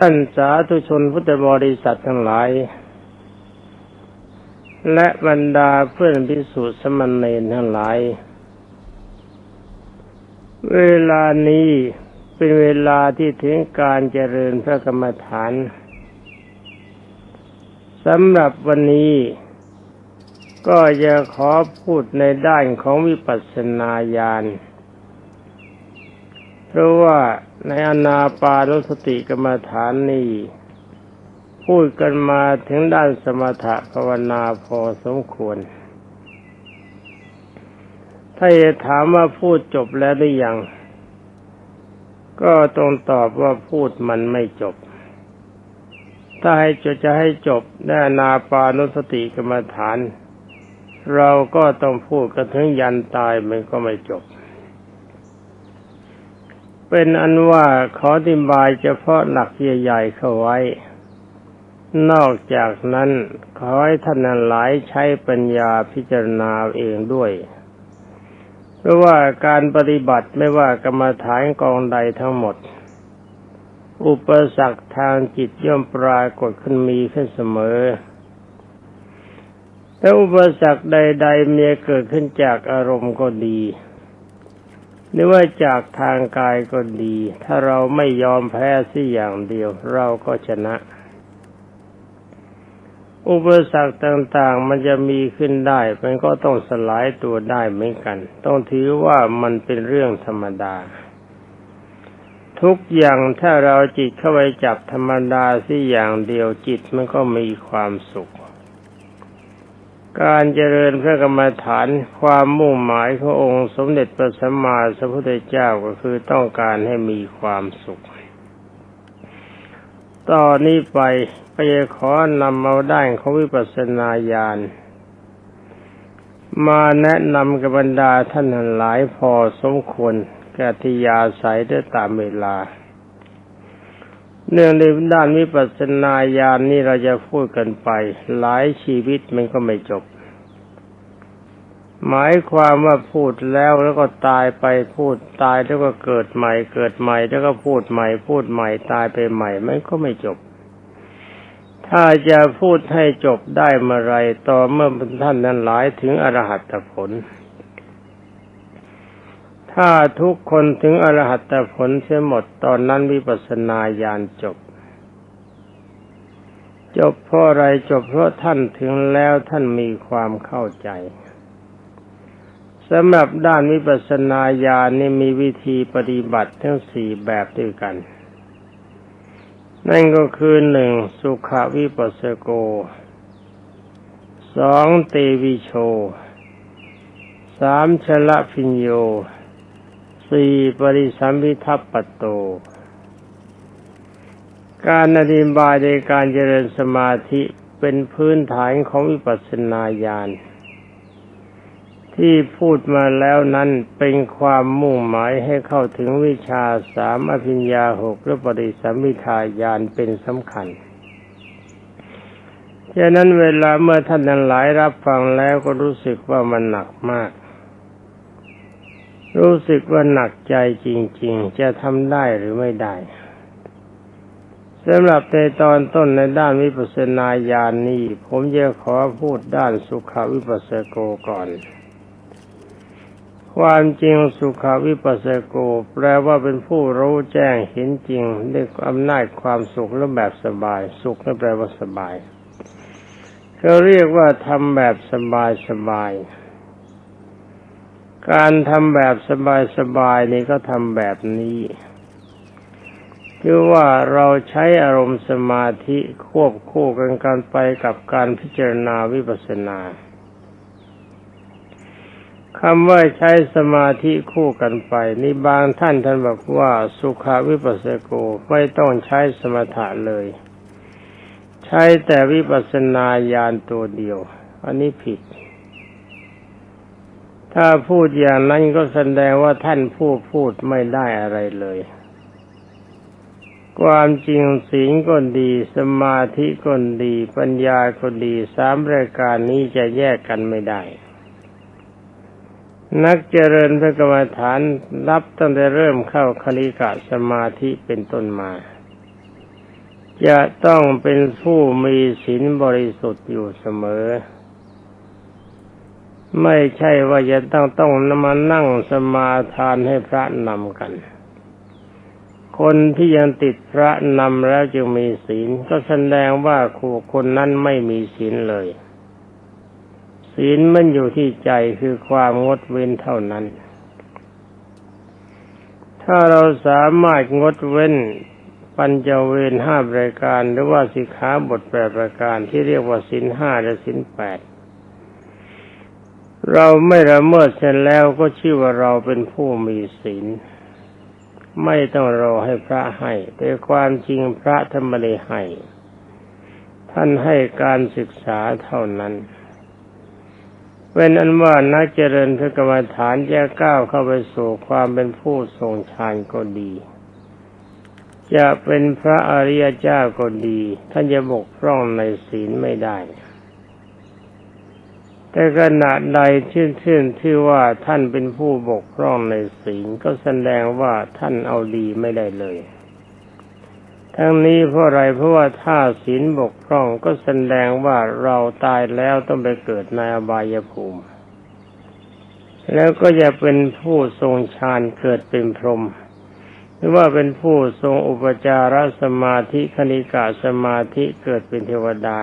ท่านสาธุชนพุทธบริษัททั้งหลาย และบรรดาเพื่อนพิสุสมณเณรทั้งหลาย เวลานี้เป็นเวลาที่ถึงการเจริญพระกรรมฐานสำหรับวันนี้ก็จะขอพูดในด้านของวิปัสสนาญาณ พราะว่าในอนาปานสติกรรมฐานนี้พูดกันมาถึงด้านสมถะภาวนาพอสมควร ถ้าจะถามว่าพูดจบแล้วหรือยัง ก็ต้องตอบว่าพูดมันไม่จบ ถ้าให้จะจะให้จบในอนาปานุสติกรรมฐาน เราก็ต้องพูดกันถึงยันตายมันก็ไม่จบ เป็นอันว่าขอธิบายเฉพาะหลักใหญ่ๆเข้าไว้ นอกจากนั้นขอให้ท่านหลายใช้ปัญญาพิจารณาเองด้วย เพราะว่าการปฏิบัติไม่ว่ากรรมฐานกองใดทั้งหมด อุปสรรคทางจิตย่อมปรากฏขึ้นมีขึ้นเสมอแต่อุปสรรคใด ๆ เมียเกิดขึ้นจากอารมณ์ก็ดี หรือว่าจากทางกายก็ดี ถ้าเราไม่ยอมแพ้สิอย่างเดียว เราก็ชนะ อุปสรรคต่างๆ มันจะมีขึ้นได้ มันก็ต้องสลายตัวได้เหมือนกัน ต้องถือว่ามันเป็นเรื่องธรรมดา ทุกอย่างถ้าเราจิตเข้าไปจับธรรมดาสิอย่างเดียวจิตมันก็มีความสุข การเจริญพระกรรมฐานความมุ่งหมายขององค์สมเด็จพระสัมมาสัมพุทธเจ้าก็คือต้องการให้มีความสุข ตอนนี้ไปก็จะขอนำเอาด้านของวิปัสสนาญาณมาแนะนำกับบรรดาท่านหลายพอสมควรแก่ทิยาสายได้ตามเวลา เนื่องในด้านวิปัสสนาญาณนี่เราจะพูดกันไป หลายชีวิตมันก็ไม่จบ หมายความว่าพูดแล้วแล้วก็ตายไปพูดตายแล้วก็เกิดใหม่ เกิดใหม่แล้วก็พูดใหม่ พูดใหม่ตายไปใหม่มันก็ไม่จบ ถ้าจะพูดให้จบได้เมื่อไรต่อเมื่อท่านนั้นหลายถึงอรหัตผล ถ้าทุกคนถึงอรหัตผลเสียหมดตอนนั้นวิปัสสนาญาณจบ จบเพราะอะไรจบเพราะท่านถึงแล้วท่านมีความเข้าใจสำหรับด้านวิปัสสนาญาณนี่มีวิธีปฏิบัติทั้งสี่แบบด้วยกัน นั่นก็คือหนึ่งสุขวิปัสสโกสองเตวิโชสามชละพิญโย สี่ปริสัมพิทัปปโต การอธิบายในการเจริญสมาธิเป็นพื้นฐานของวิปัสสนาญาณที่พูดมาแล้วนั้นเป็นความมุ่งหมายให้เข้าถึงวิชาสามอภิญญาหกและปริสัมพิทาญาณเป็นสำคัญฉะนั้นเวลาเมื่อท่านนั้นหลายรับฟังแล้วก็รู้สึกว่ามันหนักมาก รู้สึกว่าหนักใจจริง ๆ จะทำได้หรือไม่ได้สำหรับในตอนต้นในด้านวิปัสสนาญาณนนี้ ผมจะขอพูดด้านสุขวิปัสสโกก่อน ความจริงสุขวิปัสสโก แปลว่าเป็นผู้รู้แจ้งเห็นจริงด้วยอำนาจความสุขและแบบสบาย สุขนั่นแปลว่าสบายเขาเรียกว่าทำแบบสบายสบาย การทำแบบสบายๆนี่ก็ทำแบบนี้คือว่าเราใช้อารมณ์สมาธิควบคู่กันกันไปกับการพิจารณาวิปัสสนาคำว่าใช้สมาธิคู่กันไป นี่บางท่านท่านบอกว่าสุขาวิปัสสโกไม่ต้องใช้สมถะเลย ใช้แต่วิปัสสนาญาณตัวเดียว อันนี้ผิด ถ้าพูดอย่างนั้นก็แสดงว่าท่านผู้พูดไม่ได้อะไรเลย ความจริงศีลก็ดี สมาธิก็ดี ปัญญาก็ดีสามรายการนี้จะแยกกันไม่ได้ นักเจริญพระกรรมฐานรับตั้งแต่เริ่มเข้าคณิกะสมาธิเป็นต้นมา จะต้องเป็นผู้มีศีลบริสุทธิ์อยู่เสมอ ไม่ใช่ว่าจะต้องต้องมานั่งสมาทานให้พระนำกัน คนที่ยังติดพระนำแล้วจึงมีศีล ก็แสดงว่าครูคนนั้นไม่มีศีลเลย ศีลมันอยู่ที่ใจคือความงดเว้นเท่านั้น ถ้าเราสามารถงดเว้นปัญจเวรห้ารายการ หรือว่าสิกขาบทแปดประการที่เรียกว่าสินห้าและสินแปด เราไม่ละเมิดเสร็จแล้วก็ชื่อว่าเราเป็นผู้มีศีลไม่ต้องรอให้พระให้แต่ความจริงพระธรรมเลให้ ท่านให้การศึกษาเท่านั้นเป็นอันว่านักเจริญพระกรรมฐานจะก้าวเข้าไปสู่ความเป็นผู้ทรงฌานก็ดี จะเป็นพระอริยเจ้าก็ดี ท่านจะบกพร่องในศีลไม่ได้ แต่ขณะใดชื่นชื่นที่ว่าท่านเป็นผู้บกพร่องในศีลก็แสดงว่าท่านเอาดีไม่ได้เลย ทั้งนี้เพราะอะไรเพราะว่าถ้าศีลบกพร่องก็แสดงว่าเราตายแล้วต้องไปเกิดในอบายภูมิ แล้วก็จะเป็นผู้ทรงฌานเกิดเป็นพรหมหรือว่าเป็นผู้ทรงอุปจารสมาธิคณิกาสมาธิเกิดเป็นเทวดา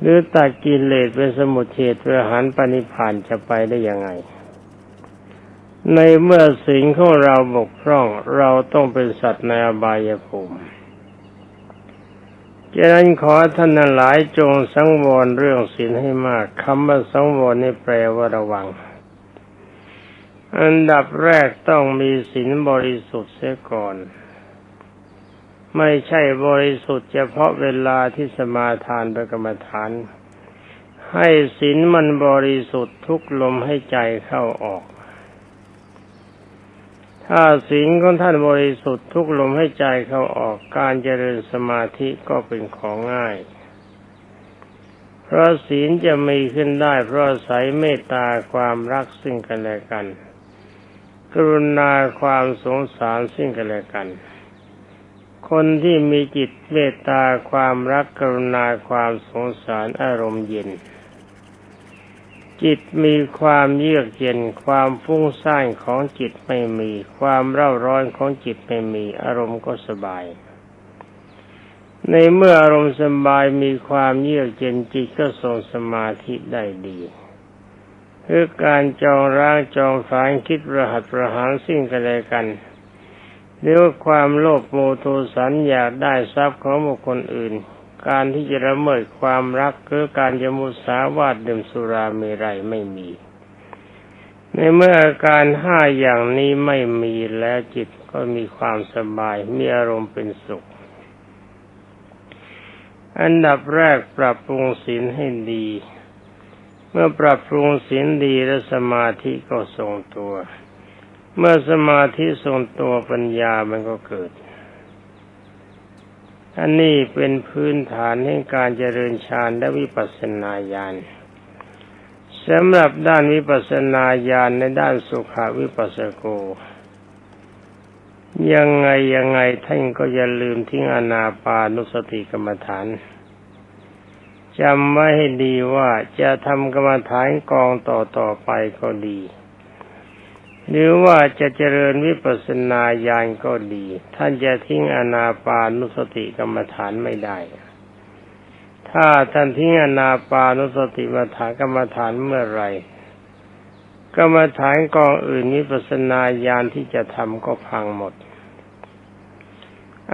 หรือตัดกิเลสเป็นสมุทเฉทประหารปณิพานจะไปได้ยังไง ในเมื่อสิ่งของเราบกพร่องเราต้องเป็นสัตว์ในอบายภูมิฉะนั้นขอท่านหลายจงสังวรเรื่องศีลให้มากคำว่าสังวรนี่แปลว่าระวัง อันดับแรกต้องมีศีลบริสุทธิ์เสียก่อน ไม่ใช่บริสุทธิ์เฉพาะเวลาที่สมาทานประกรรมฐาน ให้ศีลมันบริสุทธิ์ทุกลมให้ใจเข้าออก ถ้าศีลของท่านบริสุทธิ์ทุกลมให้ใจเข้าออกการเจริญสมาธิก็เป็นของง่าย เพราะศีลจะมีขึ้นได้เพราะอาศัยเมตตาความรักซึ่งกันและกัน กรุณาความสงสารซึ่งกันและกัน คนที่มีจิตเมตตาความรักกรุณาความสงสารอารมณ์เย็น จิตมีความเยือกเย็น ความฟุ้งซ่านของจิตไม่มี ความเร่าร้อนของจิตไม่มี อารมณ์ก็สบาย ในเมื่ออารมณ์สบายมีความเยือกเย็นจิตก็ทรงสมาธิได้ดีคือการจองร่างจองฝานคิดประหัตประหารสิ่งกันและกัน หรือว่าความโลภโมโทสันอยากได้ทรัพย์ของบุคคลอื่น การที่จะละเมิดความรักคือการจะมุสาวาดดื่มสุราเมรัยไม่มี ในเมื่ออาการห้าอย่างนี้ไม่มีแล้วจิตก็มีความสบายมีอารมณ์เป็นสุข อันดับแรกปรับปรุงศีลให้ดี เมื่อปรับปรุงศีลดีและสมาธิก็ทรงตัว เมื่อสมาธิทรงตัวปัญญามันก็เกิด อันนี้เป็นพื้นฐานให้การเจริญฌานและวิปัสสนาญาณสำหรับด้านวิปัสสนาญาณในด้านสุขวิปัสสโก ยังไงยังไงท่านก็อย่าลืมทิ้งอนาปานุสติกรรมฐานจำไว้ให้ดีว่าจะทำกรรมฐานกองต่อต่อไปก็ดี หรือว่าจะเจริญวิปัสสนาญาณก็ดี ท่านจะทิ้งอนาปานุสติกรรมฐานไม่ได้ ถ้าท่านทิ้งอนาปานุสติกรรมฐานกรรมฐานเมื่อไรกรรมฐานกองอื่นวิปัสสนาญาณที่จะทำก็พังหมด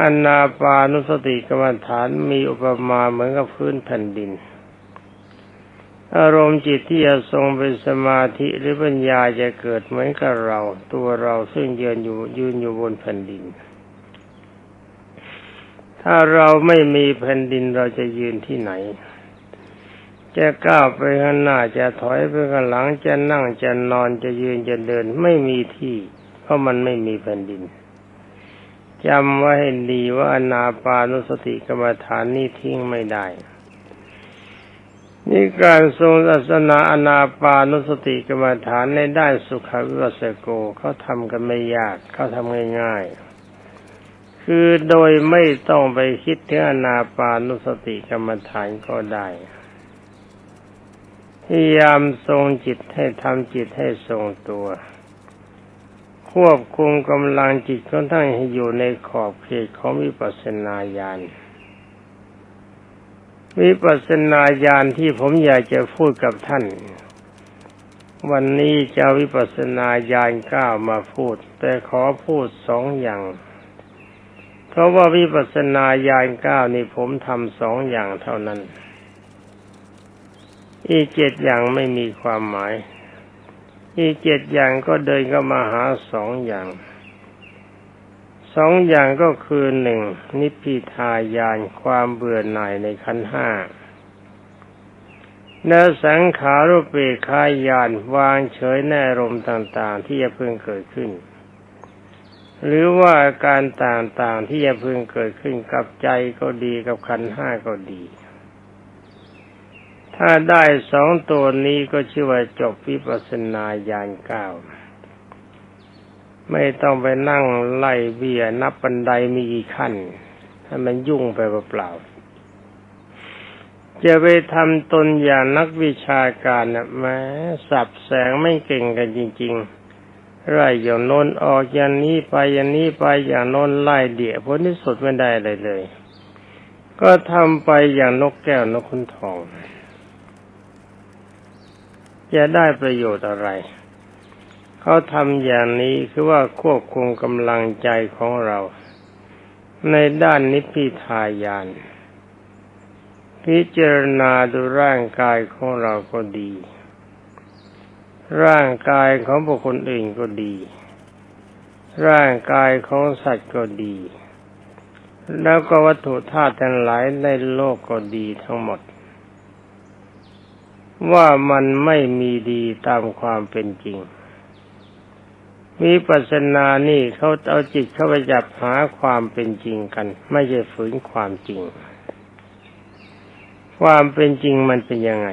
อนาปานุสติกรรมฐานมีอุปมาเหมือนกับพื้นแผ่นดิน อารมณ์จิตที่จะทรงเป็นสมาธิหรือปัญญาจะเกิดเหมือนกับเรา ตัวเราซึ่งยืนอยู่ยืนอยู่บนแผ่นดิน ถ้าเราไม่มีแผ่นดินเราจะยืนที่ไหน จะก้าวไปข้างหน้าจะถอยไปข้างหลังจะนั่งจะนอนจะยืนจะเดินไม่มีที่เพราะมันไม่มีแผ่นดินจำไว้ให้ดีว่าอนาปานุสติกรรมฐานนี้ทิ้งไม่ได้ นี่การทรงศาสนาอนาปานุสติกรรมฐานในด้านสุขวิปัสสโกเขาทำกันไม่ยากเขาทำง่ายๆ คือโดยไม่ต้องไปคิดถึงอนาปานุสติกรรมฐานก็ได้พยายามทรงจิตให้ทำจิตให้ทรงตัว ควบคุมกำลังจิตของท่านให้อยู่ในขอบเขตของวิปัสสนาญาณ วิปัสสนาญาณที่ผมอยากจะพูดกับท่าน วันนี้จะเอาวิปัสสนาญาณก้ามาพูด แต่ขอพูดสองอย่าง เพราะว่าวิปัสสนาญาณก้านี่ผมทำสองอย่างเท่านั้น อีกเจ็ดอย่างไม่มีความหมาย อีกเจ็ดอย่างก็เดินก็มาหาสองอย่าง สองอย่างก็คือหนึ่งนิพพิทายานความเบื่อหน่ายในขันห้าและสังขารุปเปกขายานวางเฉยแน่รมต่างๆ ที่จะเพิ่งเกิดขึ้น หรือว่าการต่างๆที่จะเพิ่งเกิดขึ้นกับใจก็ดีกับขันห้าก็ดี ถ้าได้สองตัวนี้ก็ชื่อว่าจบวิปัสสนาญาณเก้า ไม่ต้องไปนั่งไล่เบียนับบันไดมีกี่ขั้นให้มันยุ่งไปเปล่าๆจะไปทำตนอย่างนักวิชาการนะแม้สับแสงไม่เก่งกันจริง ๆ ไล่อย่างโน้นออกอย่างนี้ไปอย่างนี้ไปอย่างโน้นไล่เดี่ยผลที่สุดไม่ได้เลยเลย ก็ทำไปอย่างนกแก้วนกขุนทอง จะได้ประโยชน์อะไร เขาทำอย่างนี้คือว่าควบคุมกำลังใจของเรา ในด้านนิพพิทายาน พิจารณาดูร่างกายของเราก็ดี ร่างกายของบุคคลอื่นก็ดี ร่างกายของสัตว์ก็ดี แล้วก็วัตถุธาตุทั้งหลายในโลกก็ดีทั้งหมดว่ามันไม่มีดีตามความเป็นจริง มีปัสนานี่เขาเอาจิตเข้าไปจับหาความเป็นจริงกัน ไม่ใช่ฝืนความจริง ความเป็นจริงมันเป็นยังไง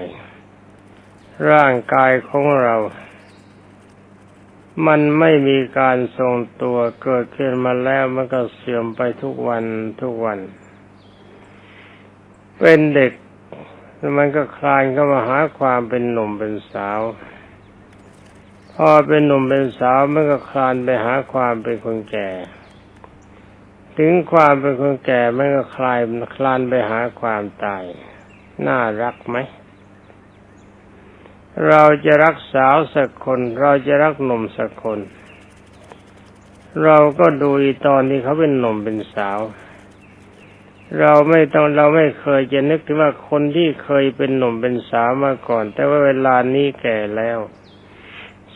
ร่างกายของเรา มันไม่มีการทรงตัวเกิดขึ้นมาแล้วมันก็เสื่อมไปทุกวันทุกวัน เป็นเด็กแล้วมันก็คลานเข้ามาหาความเป็นหนุ่มเป็นสาว อเป็นหนุ่มเป็นสาวมันก็คลานไปหาความเป็นคนแก่ ถึงความเป็นคนแก่มันก็คลายคลานไปหาความตาย น่ารักไหม เราจะรักสาวสักคน เราจะรักหนุ่มสักคน เราก็ดูตอนที่เขาเป็นหนุ่มเป็นสาวเราไม่ต้องเราไม่เคยจะนึกถึงว่าคนที่เคยเป็นหนุ่มเป็นสาวมาก่อน แต่ว่าเวลานี้แก่แล้ว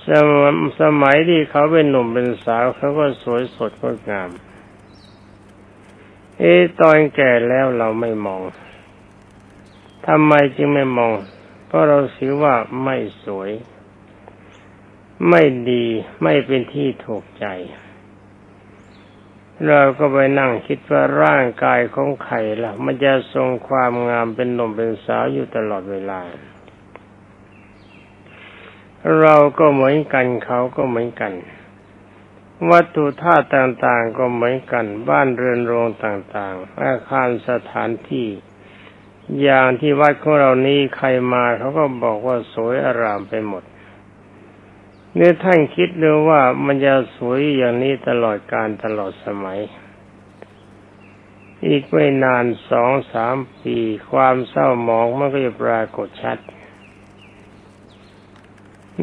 สมสมัยที่เขาเป็นหนุ่มเป็นสาวเขาก็สวยสดงดงาม เอ๊ตอนแก่แล้วเราไม่มองทำไมจึงไม่มอง เพราะเราถือว่าไม่สวย ไม่ดีไม่เป็นที่ถูกใจ เราก็ไปนั่งคิดว่าร่างกายของใครล่ะ มันจะทรงความงามเป็นหนุ่มเป็นสาวอยู่ตลอดเวลา เราก็เหมือนกันเขาก็เหมือนกัน วัตถุธาตุต่างๆก็เหมือนกัน บ้านเรือนโรงต่างๆ อาคารสถานที่ อย่างที่วัดของเรานี้ใครมาเขาก็บอกว่าสวยอารามไปหมดเนี่ยท่านคิดดูว่ามันจะสวยอย่างนี้ตลอดการตลอดสมัย อีกไม่นานสองสามปี ความเศร้าหมองมันก็จะปรากฏชัด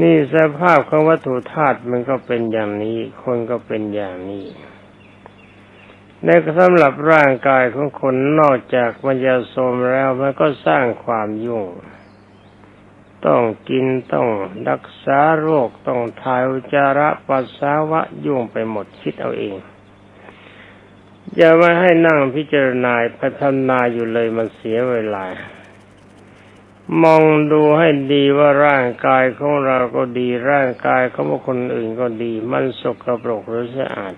นี่สภาพของวัตถุธาตุมันก็เป็นอย่างนี้ คนก็เป็นอย่างนี้ในสำหรับร่างกายของคนนอกจากมันจะโทรมแล้วมันก็สร้างความยุ่ง ต้องกินต้องรักษาโรคต้องถ่ายอุจจาระปัสสาวะยุ่งไปหมดคิดเอาเอง อย่ามาให้นั่งพิจารณาพัฒนาอยู่เลยมันเสียเวลา มองดูให้ดีว่าร่างกายของเราก็ดีร่างกายของคนอื่นก็ดี มันสกปรกหรือสะอาด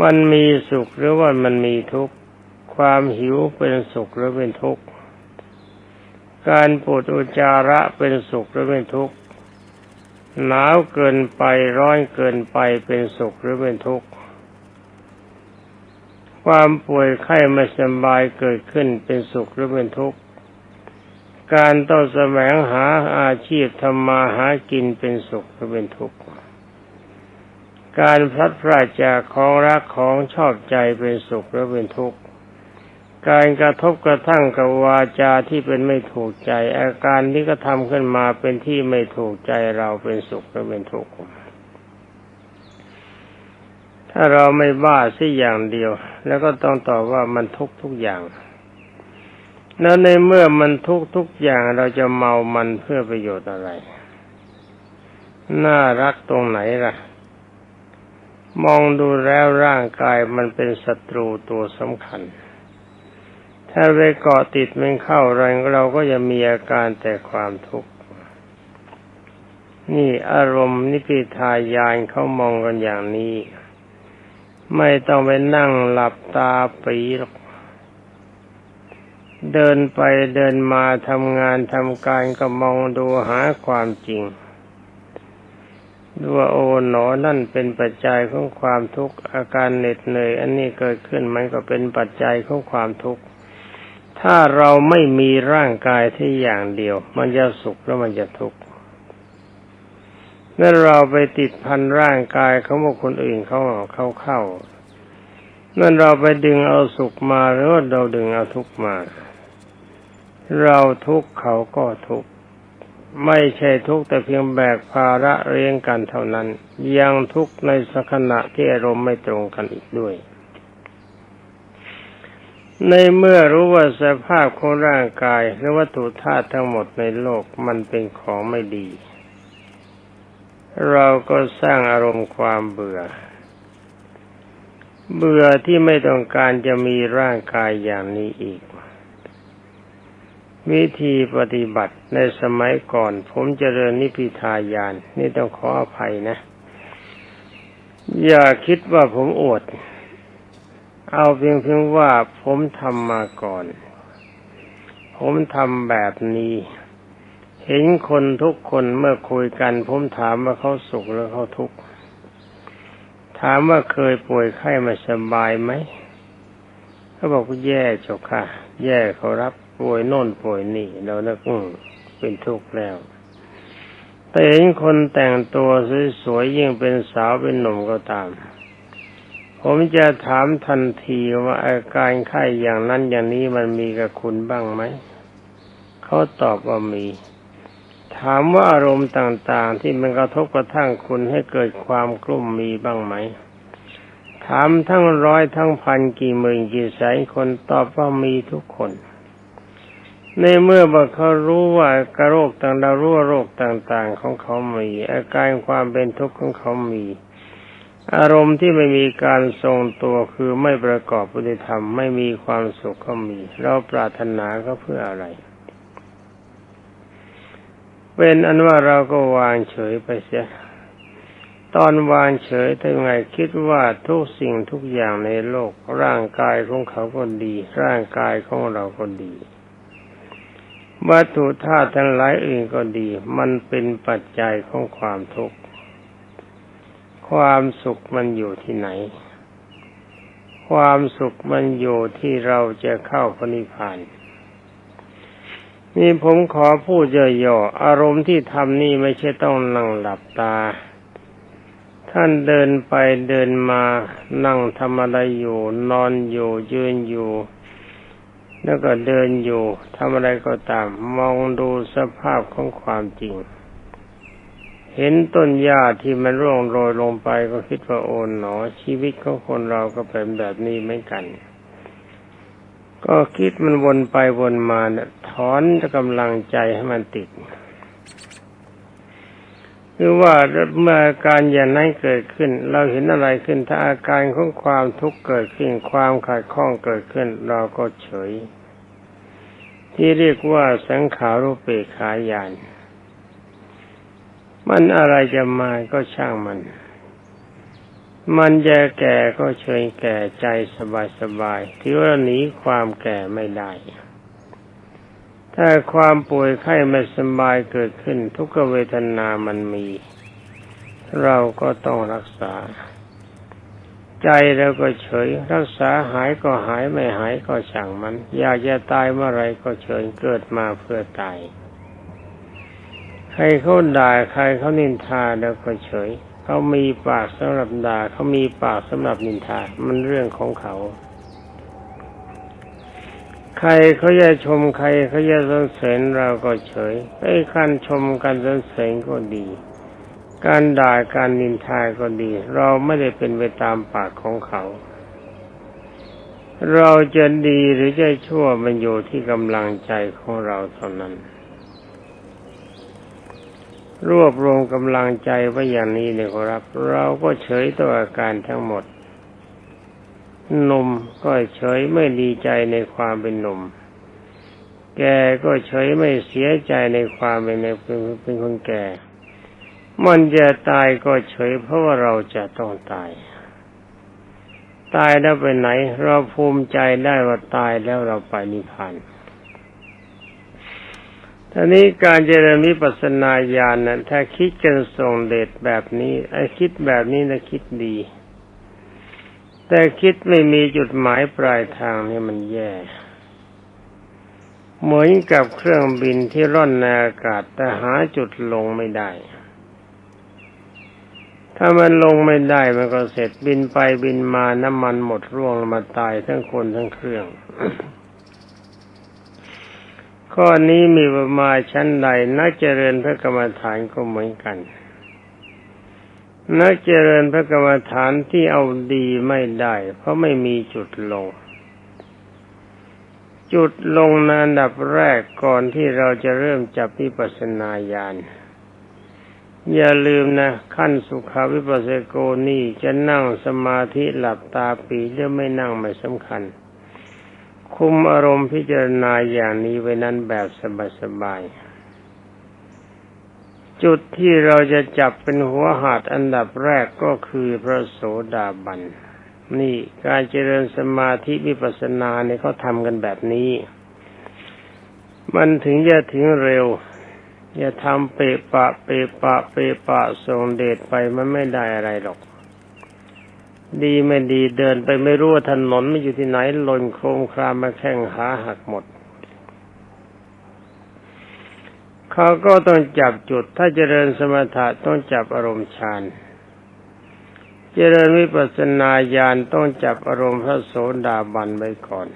มันมีสุขหรือว่ามันมีทุกข์ ความหิวเป็นสุขหรือเป็นทุกข์ การปวดอุจจาระเป็นสุขหรือเป็นทุกข์ หนาวเกินไปร้อนเกินไปเป็นสุขหรือเป็นทุกข์ความป่วยไข้ไม่สบายเกิดขึ้นเป็นสุขหรือเป็นทุกข์ การต้องแสวงหาอาชีพทำมาหากินเป็นสุขหรือเป็นทุกข์ การพลัดพรากจากของรักของชอบใจเป็นสุขหรือเป็นทุกข์ การกระทบกระทั่งกับวาจาที่เป็นไม่ถูกใจ อาการที่ก็ทำขึ้นมาเป็นที่ไม่ถูกใจเราเป็นสุขหรือเป็นทุกข์ ถ้าเราไม่บ้าสิอย่างเดียว แล้วก็ต้องตอบว่ามันทุกทุกอย่าง แล้วในเมื่อมันทุกทุกอย่างเราจะเมามันเพื่อประโยชน์อะไร น่ารักตรงไหนล่ะ มองดูแล้วร่างกายมันเป็นศัตรูตัวสำคัญ ถ้าไปเกาะติดมันเข้าเราเราก็จะมีอาการแต่ความทุกข์ นี่อารมณ์นิพิทายานเขามองกันอย่างนี้ ไม่ต้องไปนั่งหลับตาปีหรอก เดินไปเดินมาทำงานทำการก็มองดูหาความจริงดูว่าโอ๋หนอนั่นเป็นปัจจัยของความทุกข์อาการเหน็ดเหนื่อยอันนี้เกิดขึ้นมันก็เป็นปัจจัยของความทุกข์ถ้าเราไม่มีร่างกายที่อย่างเดียว มันจะสุขแล้วมันจะทุกข์เมื่อเราไปติดพันร่างกายเขาบอกคนอื่นเขาเขาเข้าเมื่อเราไปดึงเอาสุขมาหรือว่าเราดึงเอาทุกข์มา เราทุกเขาก็ทุก ไม่ใช่ทุกแต่เพียงแบกภาระเรียงกันเท่านั้น ยังทุกในสักขณะที่อารมณ์ไม่ตรงกันอีกด้วย ในเมื่อรู้ว่าสภาพของร่างกายและวัตถุธาตุทั้งหมดในโลกมันเป็นของไม่ดี เราก็สร้างอารมณ์ความเบื่อเบื่อที่ไม่ต้องการจะมีร่างกายอย่างนี้อีก วิธีปฏิบัติในสมัยก่อน ผมเจริญนิพิทายาน นี่ต้องขออภัยนะ อย่าคิดว่าผมอวด เอาเพียงเพียงว่าผมทำมาก่อน ผมทำแบบนี้ เห็นคนทุกคนเมื่อคุยกัน ผมถามว่าเขาสุขหรือเขาทุกข์ถามว่าเคยป่วยไข้มาสบายไหมเขาบอกว่าแย่เจ้าค่ะ แย่เขารับ ป่วยโน่นป่วยนี่เรานึกอืมเป็นทุกข์แล้ว แต่เห็นคนแต่งตัวสวยๆยิ่งเป็นสาวเป็นหนุ่มก็ตาม ผมจะถามทันทีว่าอาการไข้อย่างนั้นอย่างนี้มันมีกับคุณบ้างไหม เขาตอบว่ามี ถามว่าอารมณ์ต่างๆ ที่มันกระทบกระทั่งคุณให้เกิดความกลุ้มมีบ้างไหมถามทั้งร้อยทั้งพันกี่หมื่นกี่แสนคนตอบว่ามีทุกคน ในเมื่อว่าเขารู้ว่ากระโรคต่างดาวรู้ว่าโรคต่างๆ ของเขามีอาการความเป็นทุกข์ของเขามี อารมณ์ที่ไม่มีการทรงตัวคือไม่ประกอบปฏิธรรมไม่มีความสุขก็มี เราปรารถนาก็เพื่ออะไร เป็นอันว่าเราก็วางเฉยไปเสียตอนวางเฉยถ้าไงคิดว่าทุกสิ่งทุกอย่างในโลก ร่างกายของเขาก็ดี ร่างกายของเราก็ดี วัตถุธาตุทั้งหลายอื่นก็ดี มันเป็นปัจจัยของความทุกข์ ความสุขมันอยู่ที่ไหน ความสุขมันอยู่ที่เราจะเข้าพระนิพพานนี่ผมขอพูดย่อๆอารมณ์ที่ทำนี่ไม่ใช่ต้องนั่งหลับตา ท่านเดินไปเดินมานั่งทำอะไรอยู่ นอนอยู่ยืนอยู่ แล้วก็เดินอยู่ทำอะไรก็ตามมองดูสภาพของความจริง เห็นต้นหญ้าที่มันร่วงโรยลงไปก็คิดว่าโอนหนอ ชีวิตของคนเราก็เป็นแบบนี้เหมือนกัน ก็คิดมันวนไปวนมาเนี่ยถอนกำลังใจให้มันติด คือว่าเมื่ออาการอย่างนั้นเกิดขึ้น เราเห็นอะไรขึ้นถ้าอาการของความทุกข์เกิดขึ้นความขัดข้องเกิดขึ้น เราก็เฉย ที่เรียกว่าสังขารุปเปขายานมันอะไรจะมาก็ช่างมัน มันจะแก่ก็เฉยแก่ใจสบายๆที่ว่าหนีความแก่ไม่ได้ ถ้าความป่วยไข้ไม่สบายเกิดขึ้น ทุกเวทนามันมี เราก็ต้องรักษา ใจเราก็เฉย รักษาหายก็หายไม่หายก็ช่างมัน อยากจะตายเมื่อไรก็เฉยเกิดมาเพื่อตายใครเขาด่าใครเขานินทาแล้วก็เฉย เขามีปากสำหรับด่าเขามีปากสำหรับนินทา มันเรื่องของเขา ใครเขาจะชมใครเขาจะสรรเสริญเราก็เฉยไอ้การชมการสรรเสริญก็ดี การด่าการนินทาก็ดี เราไม่ได้เป็นไปตามปากของเขา เราจะดีหรือจะชั่วมันอยู่ที่กำลังใจของเราเท่านั้น รวบรวมกำลังใจไว้อย่างนี้เลยครับ เราก็เฉยต่ออาการทั้งหมด หนุ่มก็เฉยไม่ดีใจในความเป็นหนุ่ม แกก็เฉยไม่เสียใจในความเป็นเป็นคนแก่ มันจะตายก็เฉยเพราะว่าเราจะต้องตาย ตายแล้วไปไหน เราภูมิใจได้ว่าตายแล้วเราไปนิพพานทีนี้การเจริญวิปัสสนาญาณนั้นถ้าคิดกันส่งเดชแบบนี้ ไอ้คิดแบบนี้นะคิดดี แต่คิดไม่มีจุดหมายปลายทางนี่มันแย่ เหมือนกับเครื่องบินที่ร่อนในอากาศแต่หาจุดลงไม่ได้ ถ้ามันลงไม่ได้มันก็เสร็จบินไปบินมาน้ำมันหมดร่วงมาตายทั้งคนทั้งเครื่อง ข้อนี้มีประมาณชั้นใดนักเจริญพระกรรมฐานก็เหมือนกัน นักเจริญพระกรรมฐานที่เอาดีไม่ได้ เพราะไม่มีจุดลง จุดลงในอันดับแรกก่อนที่เราจะเริ่มจับวิปัสสนาญาณอย่าลืมนะ ขั้นสุขาวิปัสสโกนี่จะนั่งสมาธิหลับตาปีหรือไม่นั่งไม่สำคัญ คุมอารมณ์พิจารณาอย่างนี้ไว้นั้นแบบสบายๆ จุดที่เราจะจับเป็นหัวหาดอันดับแรกก็คือพระโสดาบัน นี่การเจริญสมาธิวิปัสสนาเนี่ยเขาทำกันแบบนี้ มันถึงจะถึงเร็ว อย่าทำเปะปะ เปะปะ เปะปะส่งเดชไปมันไม่ได้อะไรหรอก ดีไม่ดีเดินไปไม่รู้ว่าถนนไมันอยู่ที่ไหนหล่นโครมครามมาแข้งขาหักหมด เขาก็ต้องจับจุด ถ้าเจริญสมถะต้องจับอารมณ์ฌาน เจริญวิปัสสนาญาณต้องจับอารมณ์พระโสดาบันไว้ก่อน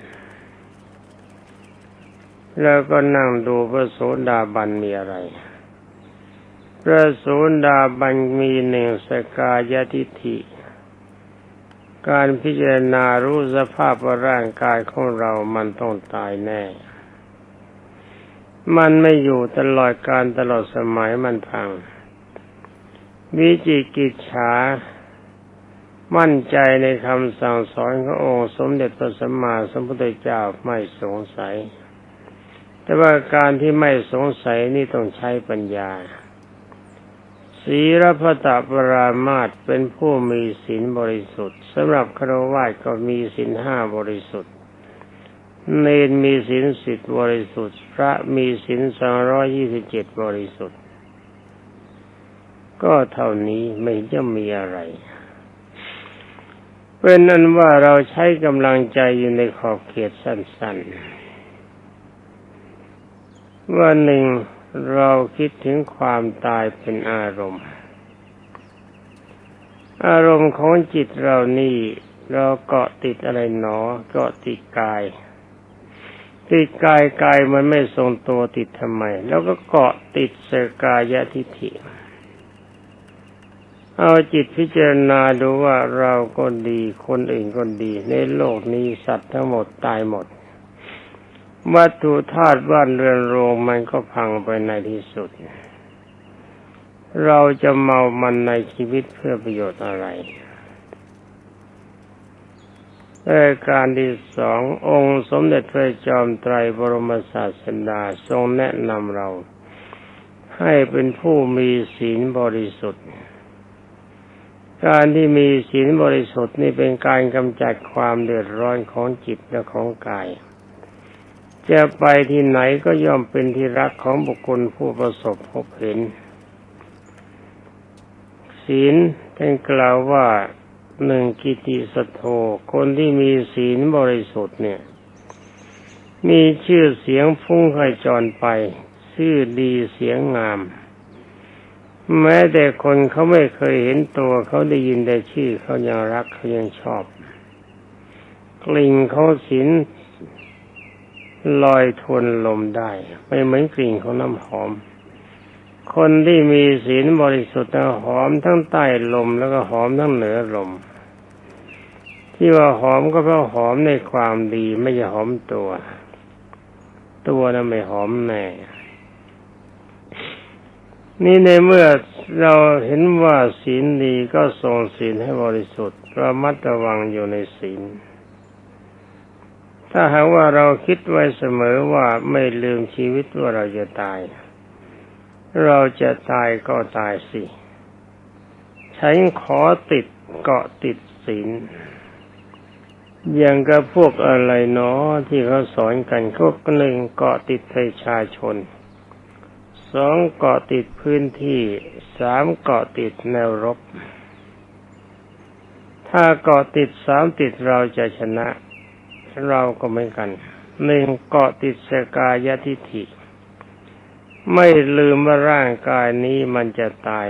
แล้วก็นั่งดูพระโสดาบันมีอะไรพระโสดาบันมีหนึ่งสกายทิฏฐิ การพิจารณารู้สภาพว่าร่างกายของเรามันต้องตายแน่ มันไม่อยู่ตลอดการตลอดสมัยมันพัง วิจิกิจฉา มั่นใจในคำสั่งสอนขององค์สมเด็จพระสัมมาสัมพุทธเจ้าไม่สงสัย แต่ว่าการที่ไม่สงสัยนี่ต้องใช้ปัญญาศีรพตปรามาตเป็นผู้มีศีลบริสุทธิ์สำหรับครวาก็มีศีลห้าบริสุทธิ์ เนนมีศีลสิบบริสุทธิ์ พระมีศีลสองร้อยยี่สิบเจ็ดบริสุทธิ์ ก็เท่านี้ไม่จะมีอะไร เป็นนั้นว่าเราใช้กำลังใจอยู่ในขอบเขตสั้น ๆ ว่าหนึ่งเราคิดถึงความตายเป็นอารมณ์ อารมณ์ของจิตเรานี่ เราเกาะติดอะไรหนอ เกาะติดกาย ติดกายกายมันไม่ทรงตัวติดทำไม แล้วก็เกาะติดเสกายะทิฏฐิ เอาจิตพิจารณาดูว่าเราก็ดีคนอื่นก็ดี ในโลกนี้สัตว์ทั้งหมดตายหมด วัตถุธาตุบ้านเรือนโรงมันก็พังไปในที่สุด เราจะเมามันในชีวิตเพื่อประโยชน์อะไร รายการที่สององค์สมเด็จพระจอมไตรบรมศาสดาทรงแนะนำเรา ให้เป็นผู้มีศีลบริสุทธิ์ การที่มีศีลบริสุทธิ์นี่เป็นการกำจัดความเดือดร้อนของจิตและของกาย จะไปที่ไหนก็ย่อมเป็นที่รักของบุคคลผู้ประสบพบเห็น ศีลท่านกล่าวว่า หนึ่งกิติสโทคนที่มีศีลบริสุทธิ์เนี่ย มีชื่อเสียงฟุ้งไขจรไป ชื่อดีเสียงงาม แม้แต่คนเขาไม่เคยเห็นตัวเขาได้ยินแต่ชื่อเขายังรักเขายังชอบ กลิ่นเขาศีลลอยทวนลมได้ ไม่เหมือนกลิ่นของน้ำหอม คนที่มีศีลบริสุทธิ์หอมทั้งใต้ลมแล้วก็หอมทั้งเหนือลม ที่ว่าหอมก็เพราะหอมในความดีไม่ใช่หอมตัว ตัวนั้นไม่หอมแน่นี่ในเมื่อเราเห็นว่าศีลดีก็ทรงศีลให้บริสุทธิ์ระมัดระวังอยู่ในศีล ถ้าหากว่าเราคิดไว้เสมอว่าไม่ลืมชีวิตว่าเราจะตาย เราจะตายก็ตายสิ ฉันขอติดเกาะติดศีลอย่างกับพวกอะไรเนาะที่เขาสอนกันก็หนึ่งเกาะติดประชาชนสองเกาะติดพื้นที่สามเกาะติดแนวรบ ถ้าเกาะติดสามติดเราจะชนะ เราก็เหมือนกันหนึ่งเกาะติดสกายทิฐิ ไม่ลืมว่าร่างกายนี้มันจะตาย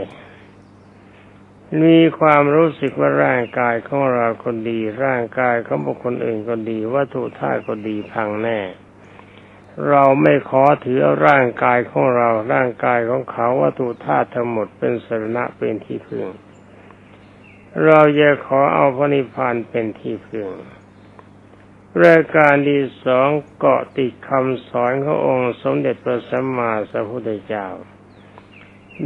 มีความรู้สึกว่าร่างกายของเราคนดี ร่างกายของบุคคลอื่นก็ดีวัตถุธาตุก็ดีพังแน่ เราไม่ขอถือร่างกายของเรา ร่างกายของเขาวัตถุธาตุทั้งหมดเป็นสรณะเป็นที่พึ่ง เราจะขอเอาพระนิพพานเป็นที่พึ่ง รายการที่สองเกาะติดคำสอนขององค์สมเด็จพระสัมมาสัมพุทธเจ้า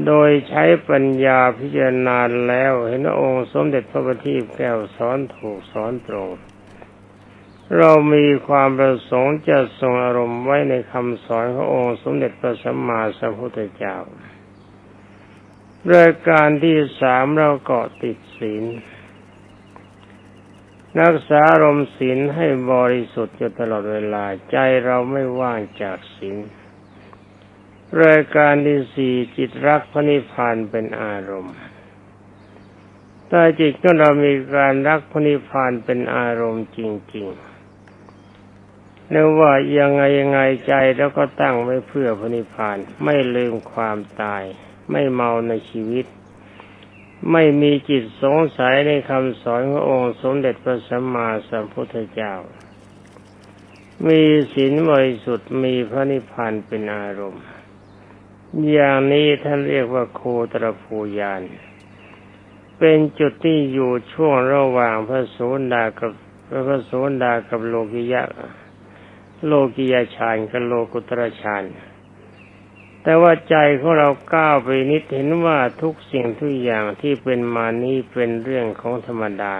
โดยใช้ปัญญาพิจารณาแล้วเห็นองค์สมเด็จพระบัณฑิตแก้วสอนถูกสอนตรง เรามีความประสงค์จะทรงอารมณ์ไว้ในคำสอนขององค์สมเด็จพระสัมมาสัมพุทธเจ้ารายการที่สามเราเกาะติดศีล รักษาอารมณ์ศีลให้บริสุทธิ์อยู่ตลอดเวลาใจเราไม่ว่างจากศีลรายการที่สี่จิตรักพระนิพพานเป็นอารมณ์ถ้าจิตของเรามีการรักพระนิพพานเป็นอารมณ์จริงๆนึกว่ายังไงยังไงใจแล้วก็ตั้งไว้เพื่อพระนิพพานไม่ลืมความตาย ไม่เมาในชีวิต ไม่มีจิตสงสัยในคำสอนขององค์สมเด็จพระสัมมาสัมพุทธเจ้า มีศีลบริสุทธิ์มีพระนิพพานเป็นอารมณ์ อย่างนี้ท่านเรียกว่าโคตรภูยาน เป็นจุดที่อยู่ช่วงระหว่างพระโสดากับพระโสดากับโลกิยะ โลกิยาฌานกับโลกุตรฌาน แต่ว่าใจของเราก้าวไปนิดเห็นว่าทุกสิ่งทุกอย่างที่เป็นมานี้เป็นเรื่องของธรรมดา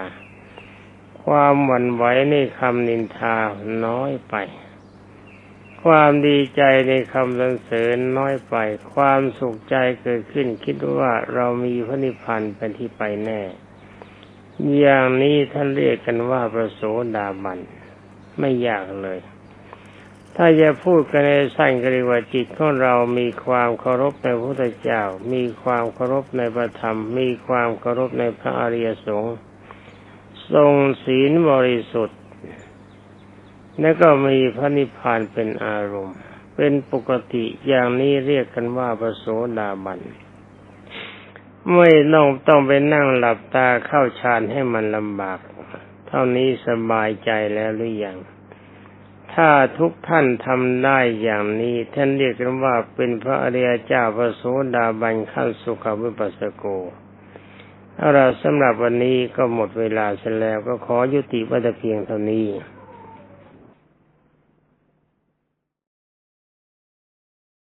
ความหวั่นไหวในคำนินทาน้อยไป ความดีใจในคำสรรเสริญน้อยไป ความสุขใจเกิดขึ้นคิดว่าเรามีพระนิพพานเป็นที่ไปแน่ อย่างนี้ท่านเรียกกันว่าประโสดาบันไม่ยากเลย ถ้าจะพูดกันในสั้นก็เรียกว่าจิตของเรามีความเคารพในพระพุทธเจ้า มีความเคารพในพระธรรม มีความเคารพในพระอริยสงฆ์ทรงศีลบริสุทธิ์ และก็มีพระนิพพานเป็นอารมณ์ เป็นปกติอย่างนี้เรียกกันว่าพระโสดาบันไม่ต้องต้องไปนั่งหลับตาเข้าฌานให้มันลำบาก เท่านี้สบายใจแล้วหรือยัง ถ้าทุกท่านทำได้อย่างนี้ ท่านเรียกกันว่าเป็นพระอริยเจ้าพระโสดาบันขั้นสุขวิปัสสโกเอาละสำหรับวันนี้ก็หมดเวลาเสแล้วก็ขอยุติวัตเพียงเท่านี้